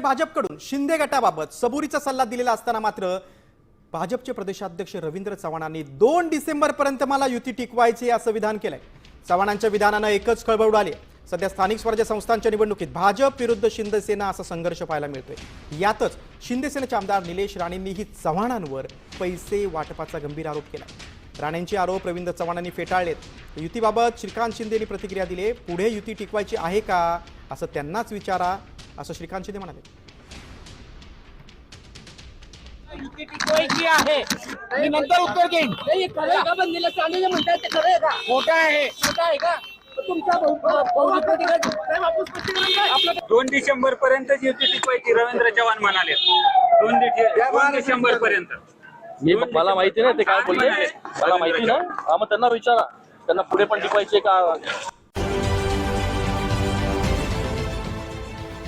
भाजपकडून शिंदे गटाबाबत सबुरीचा सल्ला दिलेला असताना मात्र भाजपचे प्रदेशाध्यक्ष रवींद्र चव्हाणांनी दोन डिसेंबर पर्यंत मला युती टिकवायची असं विधान केलंय. चव्हाणांच्या विधानानं एकच खळबळ उडाली. सध्या स्थानिक स्वराज्य संस्थांच्या निवडणुकीत भाजप विरुद्ध शिंदेसेना असा संघर्ष पाहायला मिळतोय. यातच शिंदेसेनेचे आमदार निलेश राणेंनीही चव्हाणांवर पैसे वाटपाचा गंभीर आरोप केला. राणेंचे आरोप रवींद्र चव्हाणांनी फेटाळलेत. युतीबाबत श्रीकांत शिंदेनी प्रतिक्रिया दिली पुढे युती टिकवायची आहे का? असं त्यांनाच विचारा. असं श्रीकांत शिंदे म्हणाले. टिकवायची आहे. मी नंतर उत्तर देईन. नाही खरं आहे खोटं दोन डिसेंबर पर्यंत युती टिकवायची रवींद्र चव्हाण म्हणाले. दोन दोन डिसेंबर पर्यंत. मी मला माहिती नाही ते काय बोलले. मला माहिती ना हा मग त्यांना विचारा. त्यांना पुढे पण टिकवायचे का?